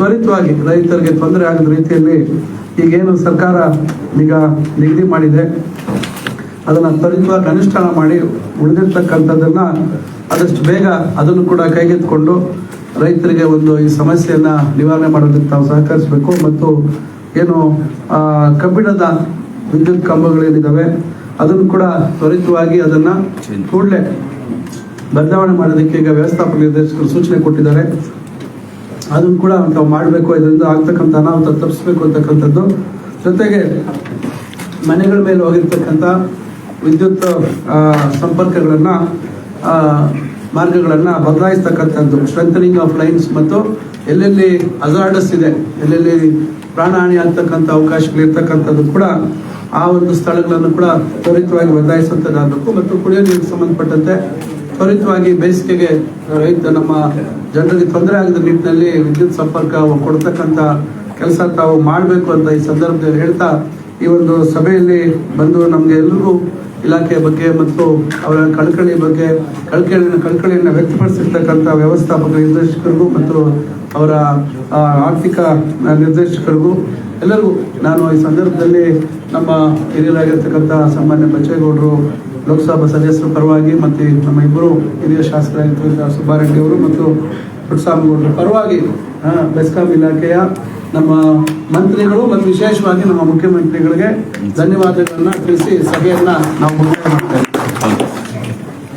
ತ್ವರಿತವಾಗಿ ರೈತರಿಗೆ ತೊಂದರೆ ಆಗದ ರೀತಿಯಲ್ಲಿ ಈಗೇನು ಸರ್ಕಾರ ಈಗ ನಿಗದಿ ಮಾಡಿದೆ. ಅದನ್ನು ತ್ವರಿತವಾಗಿ ಅನುಷ್ಠಾನ ಮಾಡಿ ಉಳಿದಿರ್ತಕ್ಕಂಥದ್ದನ್ನ ಆದಷ್ಟು ಬೇಗ ಅದನ್ನು ಕೂಡ ಕೈಗೆತ್ತಿಕೊಂಡು ರೈತರಿಗೆ ಒಂದು ಈ ಸಮಸ್ಯೆಯನ್ನ ನಿವಾರಣೆ ಮಾಡೋದಕ್ಕೆ ತಾವು ಸಹಕರಿಸಬೇಕು. ಮತ್ತು ಏನು ಕಬ್ಬಿಣದ ವಿದ್ಯುತ್ ಕಂಬಗಳೇನಿದ್ದಾವೆ ಅದನ್ನು ಕೂಡ ತ್ವರಿತವಾಗಿ ಅದನ್ನ ಕೂಡಲೇ ಬದಲಾವಣೆ ಮಾಡೋದಕ್ಕೆ ಈಗ ವ್ಯವಸ್ಥಾಪಕ ನಿರ್ದೇಶಕರು ಸೂಚನೆ ಕೊಟ್ಟಿದ್ದಾರೆ. ಅದನ್ನು ಕೂಡ ನಾವು ಮಾಡಬೇಕು, ಇದರಿಂದ ಆಗ್ತಕ್ಕಂಥ ಅನಾಹುತ ತಪ್ಪಿಸ್ಬೇಕು ಅಂತಕ್ಕಂಥದ್ದು. ಜೊತೆಗೆ ಮನೆಗಳ ಮೇಲೆ ಹೋಗಿರ್ತಕ್ಕಂಥ ವಿದ್ಯುತ್ ಸಂಪರ್ಕಗಳನ್ನು ಮಾರ್ಗಗಳನ್ನ ಬದಲಾಯಿಸ್ತಕ್ಕಂಥದ್ದು. ಸ್ಟ್ರೆಂಥನಿಂಗ್ ಆಫ್ ಲೈನ್ಸ್ ಮತ್ತು ಎಲ್ಲೆಲ್ಲಿ ಅಜಾರ್ಡಸ್ ಇದೆ, ಎಲ್ಲೆಲ್ಲಿ ಪ್ರಾಣಹಾನಿ ಆಗ್ತಕ್ಕಂಥ ಅವಕಾಶಗಳಿರ್ತಕ್ಕಂಥದ್ದು ಕೂಡ ಆ ಒಂದು ಸ್ಥಳಗಳನ್ನು ಕೂಡ ತ್ವರಿತವಾಗಿ ಬದಲಾಯಿಸುವಂಥದ್ದಾಗಬೇಕು ಮತ್ತು ಕುಡಿಯೋ ನೀರಿಗೆ ಸಂಬಂಧಪಟ್ಟಂತೆ ತ್ವರಿತವಾಗಿ ಬೇಸಿಗೆಗೆ ರೈತ ನಮ್ಮ ಜನರಿಗೆ ತೊಂದರೆ ಆಗದ ನಿಟ್ಟಿನಲ್ಲಿ ವಿದ್ಯುತ್ ಸಂಪರ್ಕ ಕೊಡ್ತಕ್ಕಂಥ ಕೆಲಸ ತಾವು ಮಾಡಬೇಕು ಅಂತ ಈ ಸಂದರ್ಭದಲ್ಲಿ ಹೇಳ್ತಾ ಈ ಒಂದು ಸಭೆಯಲ್ಲಿ ಬಂದು ನಮಗೆ ಎಲ್ಲರಿಗೂ ಇಲಾಖೆ ಬಗ್ಗೆ ಮತ್ತು ಅವರ ಕಳಕಳಿ ಬಗ್ಗೆ, ಕಳಕಳಿಯನ್ನು ಕಳಕಳಿಯನ್ನು ವ್ಯಕ್ತಪಡಿಸಿರ್ತಕ್ಕಂಥ ವ್ಯವಸ್ಥಾಪಕ ನಿರ್ದೇಶಕರಿಗೂ ಮತ್ತು ಅವರ ಆರ್ಥಿಕ ನಿರ್ದೇಶಕರಿಗೂ ಎಲ್ಲರಿಗೂ ನಾನು ಈ ಸಂದರ್ಭದಲ್ಲಿ ನಮ್ಮ ಹಿರಿಯರಾಗಿರ್ತಕ್ಕಂಥ ಸಾಮಾನ್ಯ ಬಚ್ಚೇಗೌಡರು ಲೋಕಸಭಾ ಸದಸ್ಯರ ಪರವಾಗಿ ಮತ್ತು ನಮ್ಮ ಇಬ್ಬರು ಹಿರಿಯ ಶಾಸಕರಾಗಿರ್ತಕ್ಕಂಥ ಸುಬ್ಬಾರೆಡ್ಡಿ ಅವರು ಮತ್ತು ಪುಟ್ಟಸ್ವಾಮಿಗೌಡರ ಪರವಾಗಿ ಬೆಸ್ಕಾಂ ಇಲಾಖೆಯ ನಮ್ಮ ಮಂತ್ರಿಗಳು ಮತ್ತು ವಿಶೇಷವಾಗಿ ನಮ್ಮ ಮುಖ್ಯಮಂತ್ರಿಗಳಿಗೆ ಧನ್ಯವಾದಗಳನ್ನು ತಿಳಿಸಿ ಸಭೆಯನ್ನು ನಾವು ಮುಕ್ತಾಯ ಮಾಡ್ತೇವೆ